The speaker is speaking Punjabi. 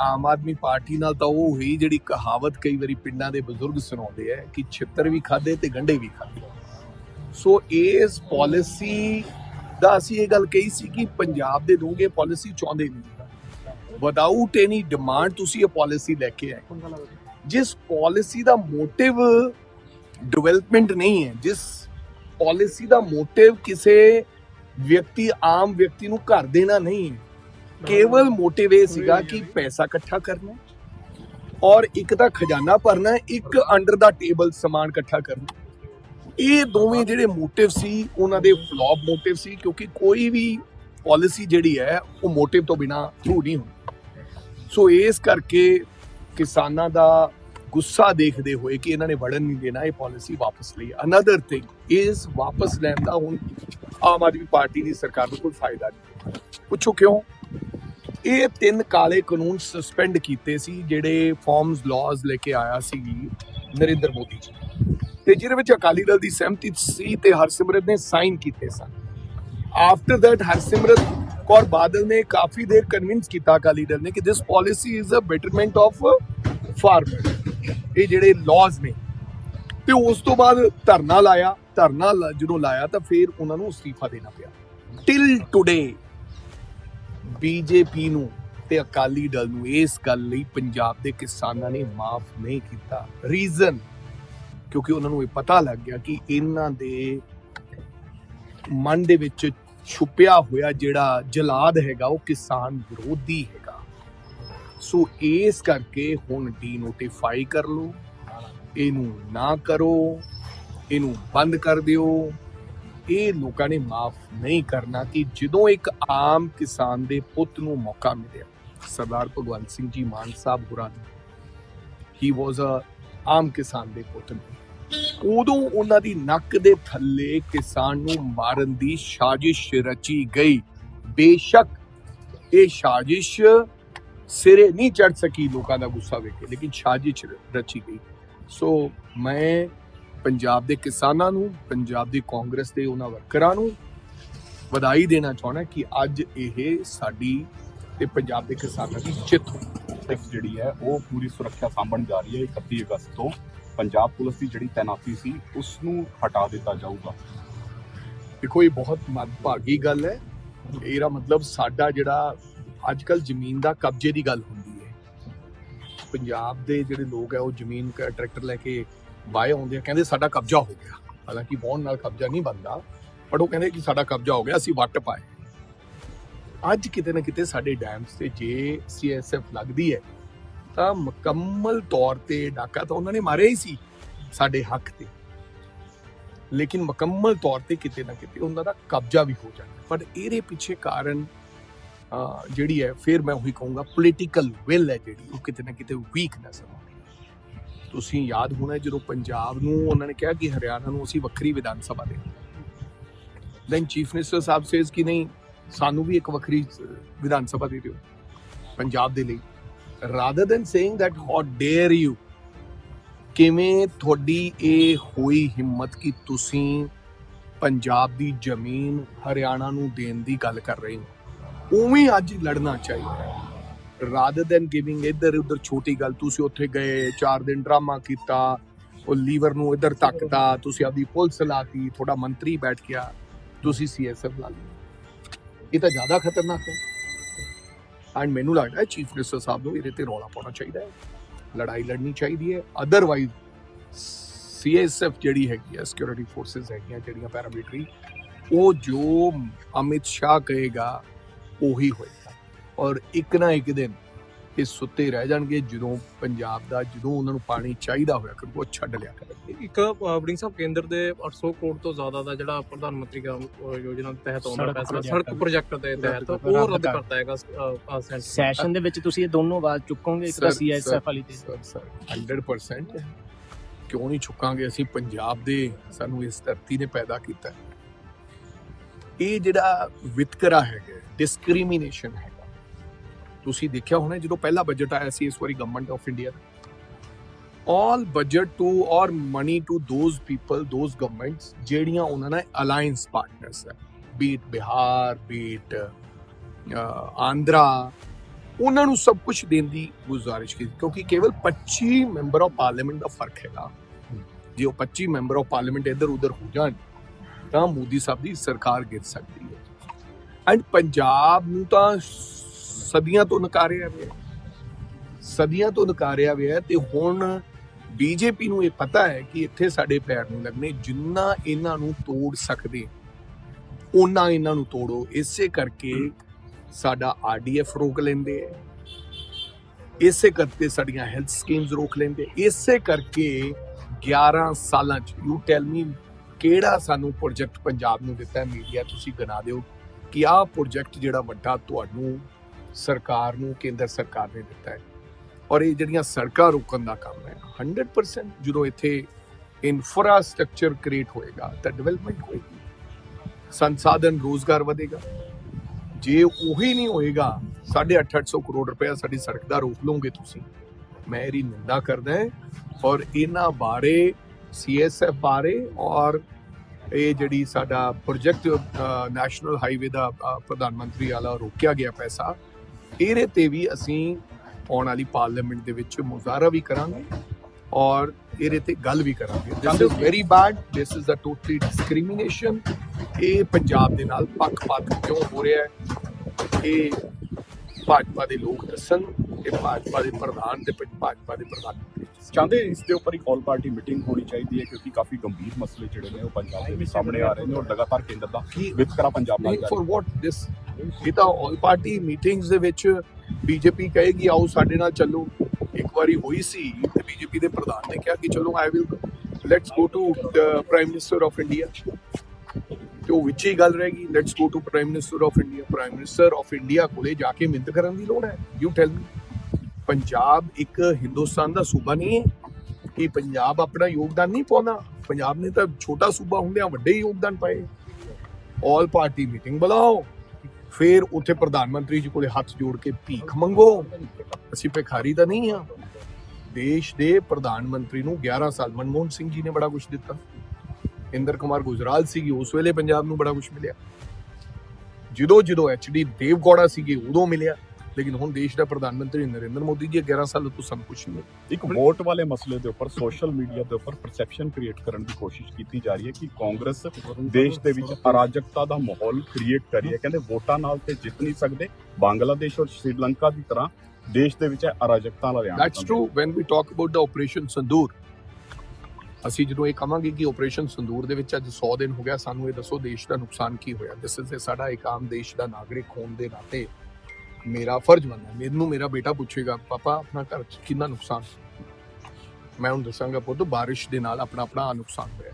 ਆਮ ਆਦਮੀ ਪਾਰਟੀ ਨਾਲ ਤਾਂ ਉਹ ਹੀ ਜਿਹੜੀ ਕਹਾਵਤ ਕਈ ਵਾਰੀ ਪਿੰਡਾਂ ਦੇ ਬਜ਼ੁਰਗ ਸੁਣਾਉਂਦੇ ਆ ਕਿ ਛਿੱਤਰ ਵੀ ਖਾਦੇ ਤੇ ਗੰਢੇ ਵੀ ਖਾਦੇ। ਸੋ ਇਸ ਪਾਲਿਸੀ ਦਾ ਅਸੀਂ ਇਹ ਗੱਲ ਕਹੀ ਸੀ ਕਿ ਪੰਜਾਬ ਦੇ ਲੋਕ ਇਹ ਪਾਲਿਸੀ ਚਾਹੁੰਦੇ ਨਹੀਂ। ਵਿਦਆਊਟ ਐਨੀ ਡਿਮਾਂਡ ਤੁਸੀਂ ਇਹ ਪਾਲਿਸੀ ਲੈ ਕੇ ਆਏ। ਜਿਸ ਪਾਲਿਸੀ ਦਾ ਮੋਟਿਵ ਡਿਵੈਲਪਮੈਂਟ ਨਹੀਂ ਹੈ, ਜਿਸ ਪਾਲਿਸੀ ਦਾ ਮੋਟਿਵ ਕਿਸੇ ਵਿਅਕਤੀ, ਆਮ ਵਿਅਕਤੀ ਨੂੰ ਘਰ ਦੇਣਾ ਨਹੀਂ ਹੈ ਕੇਵਲ ਮੋਟਿਵ ਇਹ ਸੀਗਾ ਕਿ ਪੈਸਾ ਇਕੱਠਾ ਕਰਨਾ ਔਰ ਇੱਕ ਤਾਂ ਖਜ਼ਾਨਾ ਭਰਨਾ, ਇੱਕ ਅੰਡਰ ਦਾ ਟੇਬਲ ਸਮਾਨ ਇਕੱਠਾ ਕਰਨਾ। ਇਹ ਦੋਵੇਂ ਜਿਹੜੇ ਮੋਟਿਵ ਸੀ, ਉਹਨਾਂ ਦੇ ਫਲॉप ਮੋਟਿਵ ਸੀ, ਕਿਉਂਕਿ ਕੋਈ ਵੀ ਪਾਲਿਸੀ ਜਿਹੜੀ ਹੈ, ਉਹ ਮੋਟਿਵ ਤੋਂ ਬਿਨਾ ਥਰੂ ਨਹੀਂ ਹੁੰਦੀ। ਸੋ ਇਸ ਕਰਕੇ ਕਿਸਾਨਾਂ ਦਾ ਗੁੱਸਾ ਦੇਖਦੇ ਹੋਏ ਕਿ ਇਹਨਾਂ ਨੇ ਵੜਨ ਨਹੀਂ ਦੇਣਾ, ਇਹ ਪਾਲਿਸੀ ਵਾਪਸ ਲਈ। ਅਨਦਰ ਥਿੰਗ ਇਸ ਵਾਪਸ ਲੈਣ ਦਾ ਹੁਣ ਆਮ ਆਦਮੀ ਪਾਰਟੀ ਦੀ ਸਰਕਾਰ ਨੂੰ ਕੋਈ ਫਾਇਦਾ ਨਹੀਂ। ਪੁੱਛੋ ਕਿਉਂ? ਇਹ ਤਿੰਨ ਕਾਲੇ ਕਾਨੂੰਨ ਸਸਪੈਂਡ ਕੀਤੇ ਸੀ, ਜਿਹੜੇ ਫਾਰਮਸ ਲਾਜ਼ ਲੈ ਕੇ ਆਇਆ ਸੀ ਨਰਿੰਦਰ ਮੋਦੀ ਜੀ। ਤੇ ਜਿਹਦੇ ਵਿੱਚ ਅਕਾਲੀ ਦਲ ਦੀ ਸਹਿਮਤੀ ਸੀ ਤੇ ਹਰਸਿਮਰਤ ਨੇ ਸਾਈਨ ਕੀਤੇ ਸਨ। ਆਫਟਰ ਦੈਟ ਹਰਸਿਮਰਤ ਕੌਰ ਬਾਦਲ ਨੇ ਕਾਫੀ ਦੇਰ ਕਨਵਿੰਸ ਕੀਤਾ ਅਕਾਲੀ ਦਲ ਨੇ ਕਿ this policy is a betterment of farmer ਇਹ ਜਿਹੜੇ ਲਾਜ਼ ਨੇ। ਤੇ ਉਸ ਤੋਂ ਬਾਅਦ ਧਰਨਾ ਲਾਇਆ। ਧਰਨਾ ਲਾ- ਜਦੋਂ ਲਾਇਆ ਤਾਂ ਫਿਰ ਉਹਨਾਂ ਨੂੰ ਅਸਤੀਫਾ ਦੇਣਾ ਪਿਆ। ਟਿਲ ਟੁਡੇ ਬੀਜੇਪੀ ਨੂੰ ਤੇ ਅਕਾਲੀ ਦਲ ਨੂੰ ਇਸ ਗੱਲ ਲਈ ਪੰਜਾਬ ਦੇ ਕਿਸਾਨਾਂ ਨੇ ਮਾਫ ਨਹੀਂ ਕੀਤਾ। ਰੀਜ਼ਨ ਕਿਉਂਕਿ ਉਹਨਾਂ ਨੂੰ ਇਹ ਪਤਾ ਲੱਗ ਗਿਆ ਕਿ ਇਹਨਾਂ ਦੇ ਮਨ ਦੇ ਵਿੱਚ ਛੁਪਿਆ ਹੋਇਆ ਜਿਹੜਾ ਜਲਾਦ ਹੈਗਾ, ਉਹ ਕਿਸਾਨ ਵਿਰੋਧੀ ਹੈਗਾ। ਸੋ ਇਸ ਕਰਕੇ ਹੁਣ ਡੀਨੋਟੀਫਾਈ ਕਰ ਲਓ, ਇਹਨੂੰ ਨਾ ਕਰੋ, ਇਹਨੂੰ ਬੰਦ ਕਰ ਦਿਓ। ਇਹ ਲੋਕਾਂ ਨੇ ਮਾਫ ਨਹੀਂ ਕਰਨਾ ਕਿ ਜਦੋਂ ਇੱਕ ਆਮ ਕਿਸਾਨ ਦੇ ਪੁੱਤ ਨੂੰ ਮੌਕਾ ਮਿਲਿਆ, ਸਰਦਾਰ ਭਗਵੰਤ ਸਿੰਘ ਜੀ ਮਾਨ ਸਾਹਿਬ ਹੋਰਾਂ ਨੂੰ ਹੀ ਵਾਸ ਅ ਆਮ ਕਿਸਾਨ ਦੇ ਪੁੱਤ ਨੇ। ਉਦੋਂ ਉਹਨਾਂ ਦੀ ਨੱਕ ਦੇ ਥੱਲੇ ਕਿਸਾਨ ਨੂੰ ਮਾਰਨ ਦੀ ਸਾਜ਼ਿਸ਼ ਰਚੀ ਗਈ। ਬੇਸ਼ੱਕ ਇਹ ਸਾਜ਼ਿਸ਼ ਸਿਰੇ ਨਹੀਂ ਚੜ ਸਕੀ, ਲੋਕਾਂ ਦਾ ਗੁੱਸਾ ਵੇਖ ਕੇ ਲੇਕਿਨ ਸਾਜ਼ਿਸ਼ ਰਚੀ ਗਈ। ਸੋ ਮੈਂ ਪੰਜਾਬ ਦੇ ਕਿਸਾਨਾਂ ਨੂੰ, ਪੰਜਾਬ ਦੀ ਕਾਂਗਰਸ ਦੇ ਉਹਨਾਂ ਵਰਕਰਾਂ ਨੂੰ ਵਧਾਈ ਦੇਣਾ ਚਾਹੁੰਦਾ ਕਿ ਅੱਜ ਇਹ ਸਾਡੀ ਤੇ ਪੰਜਾਬ ਦੇ ਕਿਸਾਨਾਂ ਦੀ ਜਿੱਤ ਜਿਹੜੀ ਹੈ, ਉਹ ਪੂਰੀ ਸੁਰੱਖਿਆ ਸਾਂਭਣ ਜਾ ਰਹੀ ਹੈ 31 ਅਗਸਤ ਤੋਂ। ਪੰਜਾਬ ਪੁਲਿਸ ਦੀ ਜਿਹੜੀ ਤੈਨਾਤੀ ਸੀ ਉਸ ਨੂੰ ਹਟਾ ਦਿੱਤਾ ਜਾਊਗਾ। ਦੇਖੋ, ਇਹ ਬਹੁਤ ਮਦਭਾਗੀ ਗੱਲ ਹੈ। ਇਹਦਾ ਮਤਲਬ ਸਾਡਾ ਜਿਹੜਾ ਅੱਜ ਕੱਲ ਜ਼ਮੀਨ ਦਾ ਕਬਜ਼ੇ ਦੀ ਗੱਲ ਹੁੰਦੀ ਪੰਜਾਬ ਦੇ ਜਿਹੜੇ ਲੋਕ ਹੈ ਉਹ ਜ਼ਮੀਨ ਟਰੈਕਟਰ ਲੈ ਕੇ ਵਾਏ ਆਉਂਦੇ ਆ, ਕਹਿੰਦੇ ਸਾਡਾ ਕਬਜ਼ਾ ਹੋ ਗਿਆ। ਹਾਲਾਂਕਿ ਵਾਹਣ ਨਾਲ ਕਬਜ਼ਾ ਨਹੀਂ ਬਣਦਾ, ਪਰ ਉਹ ਕਹਿੰਦੇ ਕਿ ਸਾਡਾ ਕਬਜ਼ਾ ਹੋ ਗਿਆ, ਅਸੀਂ ਵੱਟ ਪਾਏ। ਅੱਜ ਕਿਤੇ ਨਾ ਕਿਤੇ ਸਾਡੇ ਡੈਮਸ ਤੇ ਜੇ ਸੀਐਸਐਫ ਲੱਗਦੀ ਹੈ, ਤਾਂ ਮੁਕੰਮਲ ਤੌਰ ਤੇ ਡਾਕਾ ਤਾਂ ਉਹਨਾਂ ਨੇ ਮਾਰਿਆ ਹੀ ਸੀ, ਸਾਡੇ ਹੱਕ ਤੇ। ਲੇਕਿਨ ਮੁਕੰਮਲ ਤੌਰ ਤੇ ਕਿਤੇ ਨਾ ਕਿਤੇ ਉਹਨਾਂ ਦਾ ਕਬਜ਼ਾ ਵੀ ਹੋ ਜਾਂਦਾ। ਪਰ ਇਹਦੇ ਪਿੱਛੇ ਕਾਰਨ ਜਿਹੜੀ ਹੈ, ਫਿਰ ਮੈਂ ਉਹੀ ਕਹੂੰਗਾ ਪੋਲੀਟੀਕਲ ਵਿਲ ਹੈ ਜਿਹੜੀ, ਉਹ ਕਿਤੇ ਨਾ ਕਿਤੇ ਵੀਕ ਨਜ਼ਰ ਆਉਂਦੀ ਤੁਸੀਂ ਯਾਦ ਹੋਣਾ ਜਦੋਂ ਪੰਜਾਬ ਨੂੰ ਉਹਨਾਂ ਨੇ ਕਿਹਾ ਕਿ ਹਰਿਆਣਾ ਨੂੰ ਅਸੀਂ ਵੱਖਰੀ ਵਿਧਾਨ ਸਭਾ ਦੇ ਦੈਨ ਚੀਫ ਮਿਨਿਸਟਰ ਸਾਹਿਬ ਸੇਜ਼ ਕਿ ਨਹੀਂ, ਸਾਨੂੰ ਵੀ ਇੱਕ ਵੱਖਰੀ ਵਿਧਾਨ ਸਭਾ ਦੇ ਦਿਓ, ਪੰਜਾਬ ਦੇ ਲਈ। Rather than saying that, how dare you? ਕਿਵੇਂ ਤੁਹਾਡੀ ਇਹ ਹੋਈ ਹਿੰਮਤ ਕਿ ਤੁਸੀਂ ਪੰਜਾਬ ਦੀ ਜ਼ਮੀਨ ਹਰਿਆਣਾ ਨੂੰ ਦੇਣ ਦੀ ਗੱਲ ਕਰ ਰਹੇ ਹੋ? ਉਵੇਂ ਅੱਜ ਲੜਨਾ ਚਾਹੀਦਾ ਹੈ। ਰਾਦਰ ਦੈਨ ਗਿਵਿੰਗ ਇੱਧਰ ਉੱਧਰ ਛੋਟੀ ਗੱਲ, ਤੁਸੀਂ ਉੱਥੇ ਗਏ 4 ਦਿਨ ਡਰਾਮਾ ਕੀਤਾ, ਉਹ ਲੀਵਰ ਨੂੰ ਇੱਧਰ ਧੱਕਦਾ ਤੁਸੀਂ ਆਪਦੀ ਪੁਲਿਸ ਲਾਤੀ, ਤੁਹਾਡਾ ਮੰਤਰੀ ਬੈਠ ਗਿਆ, ਤੁਸੀਂ ਸੀਐਸਐਫ ਲਾ ਲਈ ਇਹ ਤਾਂ ਜ਼ਿਆਦਾ ਖਤਰਨਾਕ ਹੈ। ਐਂਡ ਮੈਨੂੰ ਲੱਗਦਾ ਹੈ ਚੀਫ ਮਿਨਿਸਟਰ ਸਾਹਿਬ ਨੂੰ ਇਹਦੇ ਤੇ ਰੌਲਾ ਪਾਉਣਾ ਚਾਹੀਦਾ ਹੈ। ਲੜਾਈ ਲੜਨੀ ਚਾਹੀਦੀ ਹੈ। ਅਦਰਵਾਈਜ਼ ਸੀਐਸਐਫ ਜਿਹੜੀ ਹੈਗੀ ਹੈ ਸਿਕਿਉਰਿਟੀ ਫੋਰਸਸ ਹੈਗੀਆਂ, ਜਿਹੜੀਆਂ ਪੈਰਾਮਿਲਟਰੀ ਉਹ ਜੋ ਅਮਿਤ ਸ਼ਾਹ ਕਹੇਗਾ ਉਹੀ ਹੋਏਗਾ। ਔਰ ਇੱਕ ਨਾ ਇੱਕ ਦਿਨ ਇਹ ਸੁੱਤੇ ਰਹਿ ਜਾਣਗੇ ਜਦੋਂ ਪੰਜਾਬ ਦਾ ਜਦੋਂ ਉਹਨਾਂ ਨੂੰ ਪਾਣੀ ਚਾਹੀਦਾ ਹੋਇਆ ਕਰੂਗਾ ਉਹ ਛੱਡ ਲਿਆ ਕਰਨਗੇ। ਇੱਕ ਅ, ਵੜਿੰਗ ਸਾਹਿਬ ਕੇਂਦਰ ਦੇ 800 ਕਰੋੜ ਤੋਂ ਜ਼ਿਆਦਾ ਦਾ ਜਿਹੜਾ ਪ੍ਰਧਾਨ ਮੰਤਰੀ ਗ੍ਰਾਮ ਯੋਜਨਾ ਦੇ ਤਹਿਤ ਆਉਂਦਾ project ਸੜਕ ਪ੍ਰੋਜੈਕਟ ਦੇ ਤਹਿਤ ਉਹ ਰੱਦ ਰੱਦ ਕਰ- ਕਰਤਾ ਹੈਗਾ ਸੈਸ਼ਨ ਦੇ। ਵਿੱਚ ਤੁਸੀਂ ਇਹ ਦੋਨੋਂ ਆਵਾਜ਼ ਚੁੱਕੋਗੇ ਇੱਕ ਤਾਂ ਸੀਐਸਐਫ ਵਾਲੀ ਤੇ। ਸਰ ਸਰ 100% ਕਿਉਂ ਨਹੀਂ ਚੁੱਕਾਂਗੇ ਅਸੀਂ? ਪੰਜਾਬ ਦੇ ਸਾਨੂੰ ਇਸ ਧਰਤੀ ਨੇ ਪੈਦਾ ਕੀਤਾ। ਹੈ। ਇਹ ਜਿਹੜਾ ਵਿਤਕਰਾ ਹੈਗਾ ਡਿਸਕ੍ਰਿਮੀਨੇਸ਼ਨ ਹੈਗਾ। ਤੁਸੀਂ ਦੇਖਿਆ ਹੋਣਾ ਜਦੋਂ ਪਹਿਲਾ ਬਜਟ ਆਇਆ ਸੀ ਇਸ ਵਾਰੀ ਗਵਰਨਮੈਂਟ ਆਫ ਇੰਡੀਆ ਦਾ। All budget to or money to those people, those governments ਜਿਹੜੀਆਂ ਉਹਨਾਂ ਨਾਲ ਅਲਾਈਅੰਸ ਪਾਰਟਨਰਸ ਹੈ ਬੀਟ ਬਿਹਾਰ, ਬੀਟ ਆਂਧਰਾ, ਉਹਨਾਂ ਨੂੰ ਸਭ ਕੁਝ ਦੇਣ ਦੀ ਗੁਜ਼ਾਰਿਸ਼ ਕੀਤੀ। ਕਿਉਂਕਿ ਕੇਵਲ 25 ਮੈਂਬਰ ਆਫ ਪਾਰਲੀਮੈਂਟ ਦਾ ਫ਼ਰਕ ਹੈਗਾ। ਜੇ ਉਹ 25 ਮੈਂਬਰ ਆਫ ਪਾਰਲੀਮੈਂਟ ਇੱਧਰ ਉੱਧਰ ਹੋ ਜਾਣ ਤਾਂ ਮੋਦੀ ਸਾਹਿਬ ਦੀ ਸਰਕਾਰ ਗਿਰ ਸਕਦੀ ਹੈ। ਐਂਡ ਪੰਜਾਬ ਨੂੰ ਤਾਂ ਸਦੀਆਂ ਤੋਂ ਨਕਾਰਿਆ ਗਿਆ ਸਦੀਆਂ ਤੋਂ ਨਕਾਰਿਆ ਗਿਆ ਤੇ ਹੁਣ ਬੀਜੇਪੀ ਨੂੰ ਇਹ ਪਤਾ ਹੈ ਕਿ ਇੱਥੇ ਸਾਡੇ ਪੈਰ ਨਹੀਂ ਲੱਗਣੇ, ਜਿੰਨਾ ਇਹਨਾਂ ਨੂੰ ਤੋੜ ਸਕਦੇ ਉਹਨਾਂ ਇਹਨਾਂ ਨੂੰ ਤੋੜੋ। ਇਸੇ ਕਰਕੇ ਸਾਡਾ ਆਰਡੀਐਫ ਰੋਕ ਲੈਂਦੇ ਹੈ ਇਸੇ ਕਰਕੇ ਸਾਡੀਆਂ ਹੈਲਥ ਸਕੀਮਸ ਰੋਕ ਲੈਂਦੇ ਇਸੇ ਕਰਕੇ 11 ਸਾਲਾਂ ਚ ਯੂ ਟੈਲ ਮੀ ਕਿਹੜਾ ਸਾਨੂੰ ਪ੍ਰੋਜੈਕਟ ਪੰਜਾਬ ਨੂੰ ਦਿੱਤਾ ਮੀਡੀਆ ਤੁਸੀਂ ਗਿਣਾ ਦਿਓ ਕਿ ਆਹ ਪ੍ਰੋਜੈਕਟ ਜਿਹੜਾ ਵੱਡਾ ਤੁਹਾਨੂੰ ਸਰਕਾਰ ਨੂੰ, ਕੇਂਦਰ ਸਰਕਾਰ ਨੇ ਦਿੱਤਾ ਹੈ। ਔਰ ਇਹ ਜਿਹੜੀਆਂ ਸੜਕਾਂ ਰੋਕਣ ਦਾ ਕੰਮ ਹੈ 100% ਜਦੋਂ ਇੱਥੇ ਇਨਫਰਾਸਟ੍ਰਕਚਰ ਕ੍ਰੀਏਟ ਹੋਏਗਾ ਤਾਂ ਡਿਵੈਲਪਮੈਂਟ ਹੋਏਗੀ। ਸੰਸਾਧਨ ਰੋਜ਼ਗਾਰ ਵਧੇਗਾ। ਜੇ ਉਹੀ ਨਹੀਂ ਹੋਏਗਾ 850 ਕਰੋੜ ਰੁਪਇਆ ਸਾਡੀ ਸੜਕ ਦਾ ਰੋਕ ਲਓਗੇ ਤੁਸੀਂ। ਮੈਂ ਇਹਦੀ ਨਿੰਦਾ ਕਰਦਾ ਔਰ ਇਹਨਾਂ ਬਾਰੇ ਸੀਐਸਐਫ ਬਾਰੇ ਔਰ ਇਹ ਜਿਹੜੀ ਸਾਡਾ ਪ੍ਰੋਜੈਕਟ ਨੈਸ਼ਨਲ ਹਾਈਵੇ ਦਾ ਪ੍ਰਧਾਨ ਮੰਤਰੀ ਵਾਲਾ ਰੋਕਿਆ ਗਿਆ ਪੈਸਾ ਇਹਦੇ ਤੇ ਵੀ ਅਸੀਂ ਆਉਣ ਵਾਲੀ ਪਾਰਲੀਮੈਂਟ ਦੇ ਵਿੱਚ ਮੁਜ਼ਾਹਰਾ ਵੀ ਕਰਾਂਗੇ ਔਰ ਇਹਦੇ ਤੇ ਗੱਲ ਵੀ ਕਰਾਂਗੇ। This is very bad this is a totally discrimination ਇਹ ਪੰਜਾਬ ਦੇ ਨਾਲ ਪੱਖਪਾਤ ਕਿਉਂ ਹੋ ਰਿਹਾ ਹੈ? ਇਹ ਭਾਜਪਾ ਦੇ ਲੋਕ ਦੱਸਣ ਇਹ ਭਾਜਪਾ ਦੇ ਪ੍ਰਧਾਨ ਤੇ ਭਾਜਪਾ ਦੇ ਪ੍ਰਧਾਨ। ਚਾਹੁੰਦੇ ਇਸ ਦੇ ਉੱਪਰ ਇੱਕ ਆਲ ਪਾਰਟੀ ਮੀਟਿੰਗ ਹੋਣੀ ਚਾਹੀਦੀ ਹੈ ਕਿਉਂਕਿ ਕਾਫੀ ਗੰਭੀਰ ਮਸਲੇ ਜਿਹੜੇ ਨੇ ਉਹ ਪੰਜਾਬ ਦੇ ਵਿੱਚ ਸਾਹਮਣੇ ਆ ਰਹੇ ਨੇ ਔਰ ਲਗਾਤਾਰ ਕੇਂਦਰ ਦਾ ਵਿਤਕਰਾ ਪੰਜਾਬ ਨਾਲ ਫॉर ਵਾਟ ਦਿਸ ਇਹ ਤਾਂ ਆਲ ਪਾਰਟੀ ਮੀਟਿੰਗਸ ਦੇ ਵਿੱਚ ਬੀਜੇਪੀ ਕਹੇਗੀ ਆਓ ਸਾਡੇ ਨਾਲ ਚੱਲੋ। ਇੱਕ ਵਾਰੀ ਹੋਈ ਸੀ ਤੇ ਬੀਜੇਪੀ ਦੇ ਪ੍ਰਧਾਨ ਨੇ ਕਿਹਾ ਕਿ ਚਲੋ I will let's go to prime minister of India ਤੇ ਉਹ ਵਿੱਚ ਹੀ ਗੱਲ ਰਹੇਗੀ let's go to prime minister of India prime minister of India ਕੋਲੇ ਜਾ ਕੇ ਮਿੰਤ ਕਰਨ ਦੀ ਲੋੜ ਹੈ। ਯੂ ਟੈਲ ਮੀ ਪੰਜਾਬ ਇੱਕ ਹਿੰਦੁਸਤਾਨ ਦਾ ਸੂਬਾ ਨਹੀਂ ਹੈ। ਕਿ ਪੰਜਾਬ ਆਪਣਾ ਯੋਗਦਾਨ ਨਹੀਂ ਪਾਉਂਦਾ। ਪੰਜਾਬ ਨੇ ਤਾਂ ਛੋਟਾ ਸੂਬਾ ਹੁੰਦਿਆਂ ਵੱਡੇ ਹੀ ਯੋਗਦਾਨ ਪਾਏ। ਆਲ ਪਾਰਟੀ ਮੀਟਿੰਗ ਬੁਲਾਓ। ਫਿਰ ਉੱਥੇ ਪ੍ਰਧਾਨ ਮੰਤਰੀ ਜੀ ਕੋਲੇ ਹੱਥ ਜੋੜ ਕੇ ਭੀਖ ਮੰਗੋ। ਅਸੀਂ ਭਿਖਾਰੀ ਤਾਂ ਨਹੀਂ ਆ ਦੇਸ਼ ਦੇ ਪ੍ਰਧਾਨ ਮੰਤਰੀ ਨੂੰ 11 ਸਾਲ ਮਨਮੋਹਨ ਸਿੰਘ ਜੀ ਨੇ ਬੜਾ ਕੁਝ ਦਿੱਤਾ। ਇੰਦਰ ਕੁਮਾਰ ਗੁਜਰਾਲ ਸੀਗੀ, ਉਸ ਵੇਲੇ ਪੰਜਾਬ ਨੂੰ ਬੜਾ ਕੁਝ ਮਿਲਿਆ। ਜਦੋਂ ਜਦੋਂ ਐਚਡੀ ਦੇਵਗੌੜਾ ਸੀਗੇ, ਉਦੋਂ ਮਿਲਿਆ। ਲੇਕਿਨ ਹੁਣ ਦੇਸ਼ ਦਾ ਪ੍ਰਧਾਨ ਮੰਤਰੀ ਨਰਿੰਦਰ ਮੋਦੀ ਜੀ 11 ਸਾਲ ਤੋਂ ਸਭ ਕੁਝ ਨਹੀਂ ਇੱਕ ਵੋਟ ਵਾਲੇ ਮਸਲੇ ਦੇ ਉੱਪਰ ਸੋਸ਼ਲ ਮੀਡੀਆ ਦੇ ਉੱਪਰ ਪਰਸੈਪਸ਼ਨ ਕ੍ਰੀਏਟ ਕਰਨ ਦੀ ਕੋਸ਼ਿਸ਼ ਕੀਤੀ ਜਾ ਰਹੀ ਹੈ ਕਿ ਕਾਂਗਰਸ ਦੇਸ਼ ਦੇ ਵਿੱਚ ਅਰਾਜਕਤਾ ਦਾ ਮਾਹੌਲ ਕ੍ਰੀਏਟ ਕਰ ਰਹੀ ਹੈ। ਕਹਿੰਦੇ ਵੋਟਾਂ ਨਾਲ ਤੇ ਜਿੱਤ ਨਹੀਂ ਸਕਦੇ। ਬੰਗਲਾਦੇਸ਼ ਔਰ ਸ਼੍ਰੀਲੰਕਾ ਦੀ ਤਰ੍ਹਾਂ ਦੇਸ਼ ਦੇ ਵਿੱਚ ਅਰਾਜਕਤਾ ਵਾਲੇ that's true when we talk about the operation Sindoor ਅਸੀਂ ਜਦੋਂ ਇਹ ਕਹਾਂਗੇ ਕਿ ਆਪਰੇਸ਼ਨ ਸੰਦੂਰ ਦੇ ਵਿੱਚ ਅੱਜ 100 ਦਿਨ ਹੋ ਗਿਆ ਸਾਨੂੰ ਇਹ ਦੱਸੋ ਦੇਸ਼ ਦਾ ਨੁਕਸਾਨ ਕੀ ਹੋਇਆ। ਦਿਸ ਇਜ਼ ਸਾਡਾ ਇੱਕ ਆਮ ਦੇਸ਼ ਦਾ ਨਾਗਰਿਕ ਹੋਣ ਦੇ ਨਾਤੇ ਮੇਰਾ ਫਰਜ਼ ਬਣਦਾ ਹੈ। ਮੈਨੂੰ ਮੇਰਾ ਬੇਟਾ ਪੁੱਛੇਗਾ, ਪਾਪਾ, ਆਪਣਾ ਘਰ 'ਚ ਕਿੰਨਾ ਨੁਕਸਾਨ ਮੈਂ ਉਹਨੂੰ ਦੱਸਾਂਗਾ ਪੁੱਤ, ਬਾਰਿਸ਼ ਦੇ ਨਾਲ ਆਪਣਾ ਆਪਣਾ ਨੁਕਸਾਨ ਹੋਇਆ